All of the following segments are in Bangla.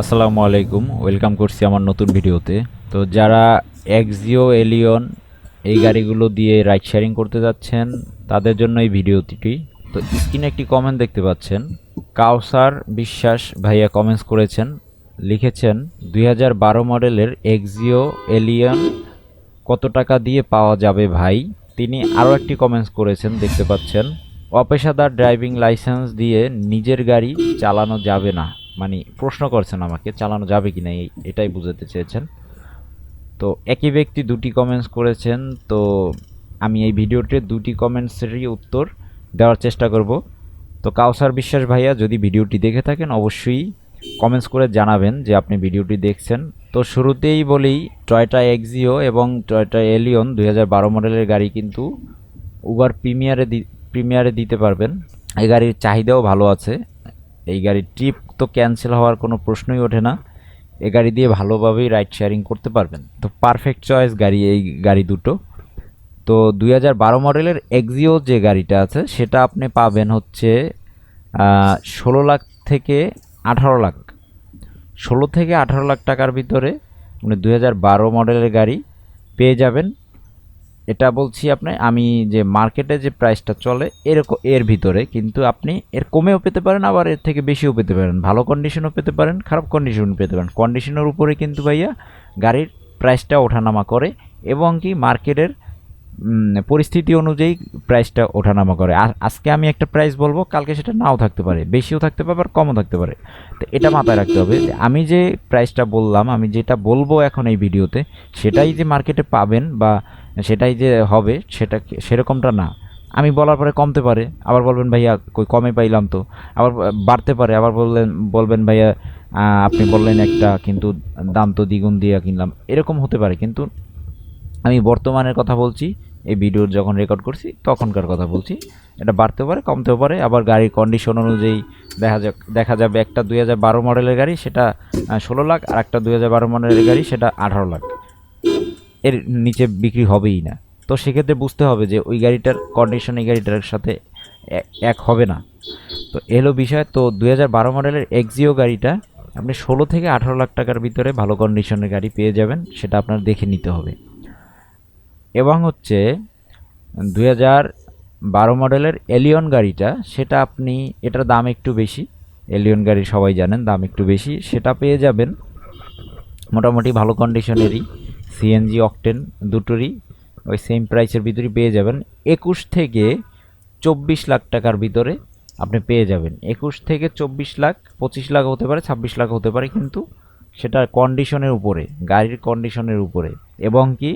আসসালামু আলাইকুম, ওয়েলকাম করছি আমার নতুন ভিডিওতে। তো যারা এক্সিও এলিয়ন এই গাড়িগুলো দিয়ে রাইড শেয়ারিং করতে যাচ্ছেন, তাদের জন্য এই ভিডিওটি। তো স্ক্রিনে একটি কমেন্ট দেখতে পাচ্ছেন। কাউসার বিশ্বাস ভাইয়া কমেন্টস করেছেন, লিখেছেন, দুই হাজার বারো মডেলের এক্সিও এলিয়ন কত টাকা দিয়ে পাওয়া যাবে ভাই? তিনি আরও একটি কমেন্টস করেছেন, দেখতে পাচ্ছেন, অপেশাদার ড্রাইভিং লাইসেন্স দিয়ে নিজের গাড়ি চালানো যাবে না। মানে প্রশ্ন করছেন আমাকে, চালানো যাবে কি না এটাই বুঝাতে চেয়েছেন। তো একই ব্যক্তি দুটি কমেন্টস করেছেন, তো আমি এই ভিডিওতে দুটি কমেন্টসেরই উত্তর দেওয়ার চেষ্টা করব। তো কাউসার বিশ্বাস ভাইয়া, যদি ভিডিওটি দেখে থাকেন, অবশ্যই কমেন্টস করে জানাবেন যে আপনি ভিডিওটি দেখছেন। তো শুরুতেই বলি, টয়টা এক্সিও এবং টয়টা এলিয়ন দুই হাজার বারো মডেলের গাড়ি কিন্তু উবার প্রিমিয়ারে প্রিমিয়ারে দিতে পারবেন। এই গাড়ির চাহিদাও ভালো আছে। এই গাড়ির ট্রিপ তো ক্যান্সেল হওয়ার কোনো প্রশ্নই ওঠে না। এই গাড়ি দিয়ে ভালোভাবেই রাইড শেয়ারিং করতে পারবেন। তো পারফেক্ট চয়েস গাড়ি, এই গাড়ি দুটো। তো দুই হাজার বারো মডেলের এক্সিও যে গাড়িটা আছে, সেটা আপনি পাবেন হচ্ছে ষোলো লাখ থেকে আঠারো লাখ। ষোলো থেকে আঠারো লাখ টাকার ভিতরে মানে দু হাজার বারো মডেলের গাড়ি পেয়ে যাবেন। এটা বলছি আপনি, আমি যে মার্কেটে যে প্রাইসটা চলে, এরকম, এর ভিতরে কিন্তু আপনি এর কমেও পেতে পারেন, আবার এর থেকে বেশিও পেতে পারেন। ভালো কন্ডিশনও পেতে পারেন, খারাপ কন্ডিশনও পেতে পারেন। কন্ডিশনের উপরে কিন্তু ভাইয়া গাড়ির প্রাইসটা ওঠানামা করে এবং কি মার্কেটের পরিস্থিতি অনুযায়ী প্রাইসটা ওঠানামা করে। আ- আজকে আমি একটা প্রাইস বলব, কালকে সেটা নাও থাকতে পারে, বেশিও থাকতে পারে আবার কমও থাকতে পারে। তো এটা মাথায় রাখতে হবে আমি যে প্রাইসটা বললাম, আমি যেটা বলব এখন এই ভিডিওতে সেটাই যে মার্কেটে পাবেন বা সেটাই যে হবে, সেটা সেরকমটা না। আমি বলার পরে কমতে পারে, আবার বলবেন, ভাইয়া, কই কমে পাইলাম তো। আবার বাড়তে পারে, আবার বললেন, বলবেন, ভাইয়া আপনি বললেন একটা, কিন্তু দাম তো দ্বিগুণ দিয়ে কিনলাম। এরকম হতে পারে, কিন্তু আমি বর্তমানের কথা বলছি, এই ভিডিওর যখন রেকর্ড করছি, তখনকার কথা বলছি। এটা বাড়তে পারে, কমতেও পারে, আবার গাড়ির কন্ডিশন অনুযায়ী দেখা যাক, দেখা যাবে একটা দুই হাজার বারো মডেলের গাড়ি, সেটা ষোলো লাখ, আর একটা দুই হাজার বারো মডেলের গাড়ি, সেটা আঠারো লাখ। এর নিচে বিক্রি হবেই না। তো সেক্ষেত্রে বুঝতে হবে যে ওই গাড়িটার কন্ডিশন এই গাড়িটার সাথে এক হবে না। তো এলো বিষয়, তো হাজার বারো মডেলের এক্সিও গাড়িটা আপনি ষোলো থেকে আঠারো লাখ টাকার ভিতরে ভালো কন্ডিশনের গাড়ি পেয়ে যাবেন, সেটা আপনার দেখে নিতে হবে। এবং হচ্ছে হাজার বারো মডেলের এলিয়ন গাড়িটা, সেটা আপনি, এটার দাম একটু বেশি। এলিয়ন গাড়ি সবাই জানেন, দাম একটু বেশি। সেটা পেয়ে যাবেন মোটামুটি ভালো কন্ডিশনেরই সিএনজি অকটেন দুটোরই, ওই সেম প্রাইসের ভিতরেই পেয়ে যাবেন। একুশ থেকে চব্বিশ লাখ টাকার ভিতরে আপনি পেয়ে যাবেন। একুশ থেকে চব্বিশ লাখ, পঁচিশ লাখ হতে পারে, ছাব্বিশ লাখ হতে পারে, কিন্তু সেটা কন্ডিশনের উপরে, গাড়ির কন্ডিশনের উপরে। এবং কি,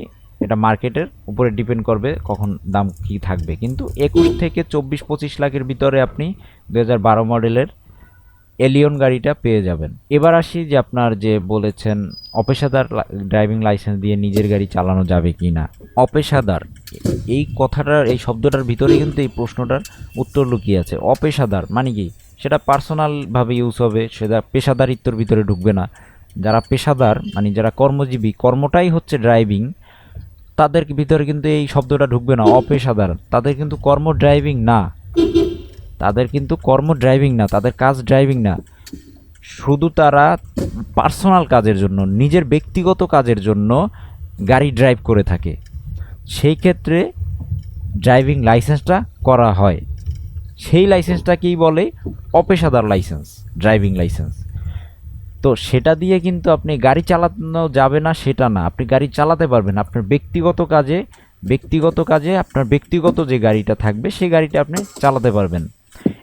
এটা মার্কেটের উপরে ডিপেন্ড করবে কখন দাম কি থাকবে। কিন্তু একুশ থেকে চব্বিশ, পঁচিশ লাখের ভিতরে আপনি দু হাজার বারো মডেলের এলিয়ন গাড়িটা পেয়ে যাবেন। এবার আসি যে আপনার যে বলেছেন, অপেশাদার ড্রাইভিং লাইসেন্স দিয়ে নিজের গাড়ি চালানো যাবে কি না? অপেশাদার, এই কথাটার, এই শব্দটার ভিতরে কিন্তু এই প্রশ্নটার উত্তর লুকিয়ে আছে। অপেশাদার মানে কি? সেটা পার্সোনালভাবে ইউজ হবে, সেটা পেশাদারিত্বর ভিতরে ঢুকবে না। যারা পেশাদার মানে যারা কর্মজীবী, কর্মটাই হচ্ছে ড্রাইভিং তাদের ভিতরে কিন্তু এই শব্দটা ঢুকবে না। অপেশাদার, তাদের কিন্তু কর্ম ড্রাইভিং না। তাদের কিন্তু কর্ম ড্রাইভিং না, তাদের কাজ ড্রাইভিং না। শুধু তারা পার্সোনাল কাজের জন্য, নিজের ব্যক্তিগত কাজের জন্য গাড়ি ড্রাইভ করে থাকে। সেই ক্ষেত্রে ড্রাইভিং লাইসেন্সটা করা হয়। সেই লাইসেন্সটাকেই বলে অপেশাদার লাইসেন্স ড্রাইভিং লাইসেন্স তো সেটা দিয়ে কিন্তু আপনি গাড়ি চালানো যাবে না, সেটা না। আপনি গাড়ি চালাতে পারবেন, আপনার ব্যক্তিগত কাজে ব্যক্তিগত কাজে, আপনার ব্যক্তিগত যে গাড়িটা থাকবে সেই গাড়িটা আপনি চালাতে পারবেন।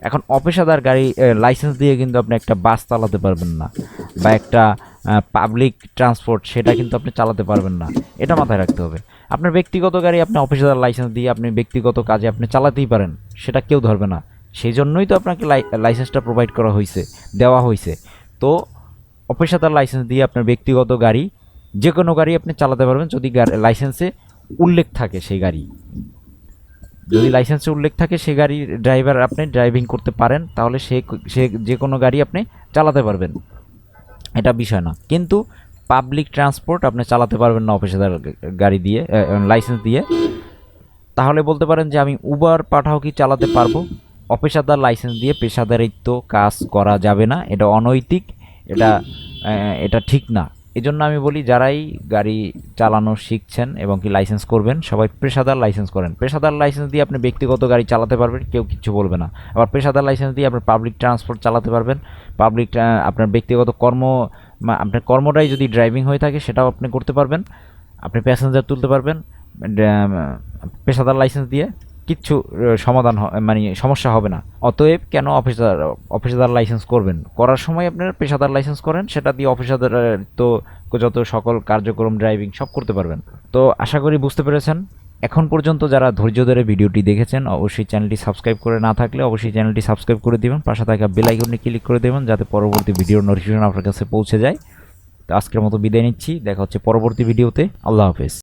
এখন অপেশাদার গাড়ি লাইসেন্স দিয়ে কিন্তু আপনি একটা বাস চালাতে পারবেন না বা একটা পাবলিক ট্রান্সপোর্ট সেটা কিন্তু আপনি চালাতে পারবেন না। এটা মাথায় রাখতে হবে। আপনার ব্যক্তিগত গাড়ি আপনি অফিসার লাইসেন্স দিয়ে আপনি ব্যক্তিগত কাজে আপনি চালাতেই পারেন, সেটা কেউ ধরবে না। সেই জন্যই তো আপনাকে লাইসেন্সটা প্রোভাইড করা হয়েছে দেওয়া হয়েছে তো অফিসার লাইসেন্স দিয়ে আপনার ব্যক্তিগত গাড়ি যে কোনো গাড়ি আপনি চালাতে পারবেন যদি লাইসেন্সে উল্লেখ থাকে সেই গাড়ি। যদি লাইসেন্সে উল্লেখ থাকে সে গাড়ির ড্রাইভার আপনি ড্রাইভিং করতে পারেন তাহলে সে সে যে কোনো গাড়ি আপনি চালাতে পারবেন। এটা বিষয় না। কিন্তু পাবলিক ট্রান্সপোর্ট আপনি চালাতে পারবেন না অফিসাদার গাড়ি দিয়ে লাইসেন্স দিয়ে। তাহলে বলতে পারেন যে আমি উবার পাঠাও কি চালাতে পারব? অপেশাদার লাইসেন্স দিয়ে পেশাদারিত্ব কাজ করা যাবে না। এটা অনৈতিক এটা এটা ঠিক না। এই জন্য আমি বলি, যারাই গাড়ি চালানো শিখছেন এবং কি লাইসেন্স করবেন, সবাই পেশাদার লাইসেন্স করেন। পেশাদার লাইসেন্স দিয়ে আপনি ব্যক্তিগত গাড়ি চালাতে পারবেন, কেউ কিছু বলবে না। আবার পেশাদার লাইসেন্স দিয়ে আপনি পাবলিক ট্রান্সপোর্ট চালাতে পারবেন। পাবলিক আপনার ব্যক্তিগত কর্ম আপনার কর্মটাই যদি ড্রাইভিং হয়ে থাকে, সেটাও আপনি করতে পারবেন। আপনি প্যাসেঞ্জার তুলতে পারবেন পেশাদার লাইসেন্স দিয়ে। কিচ্ছু সমাধান মানে সমস্যা হবে না। অতএব কেন অফিসার অফিসার লাইসেন্স করবেন? করার সময় আপনার পেশাদার লাইসেন্স করেন, সেটা দিয়ে অফিসার তো যত সকল কার্যক্রম ড্রাইভিং সব করতে পারবেন। তো আশা করি বুঝতে পেরেছেন। এখন পর্যন্ত যারা ধৈর্য ধরে ভিডিওটি দেখেছেন, অবশ্যই চ্যানেলটি সাবস্ক্রাইব করে না থাকলে অবশ্যই চ্যানেলটি সাবস্ক্রাইব করে দিবেন। পাশে থাকা বেল আইকনে ক্লিক করে দেবেন, যাতে পরবর্তী ভিডিওর নোটিফিকেশন আপনার কাছে পৌঁছে যায়। তো আজকের মতো বিদায় নিচ্ছি। দেখা হচ্ছে পরবর্তী ভিডিওতে আল্লাহ হাফেজ।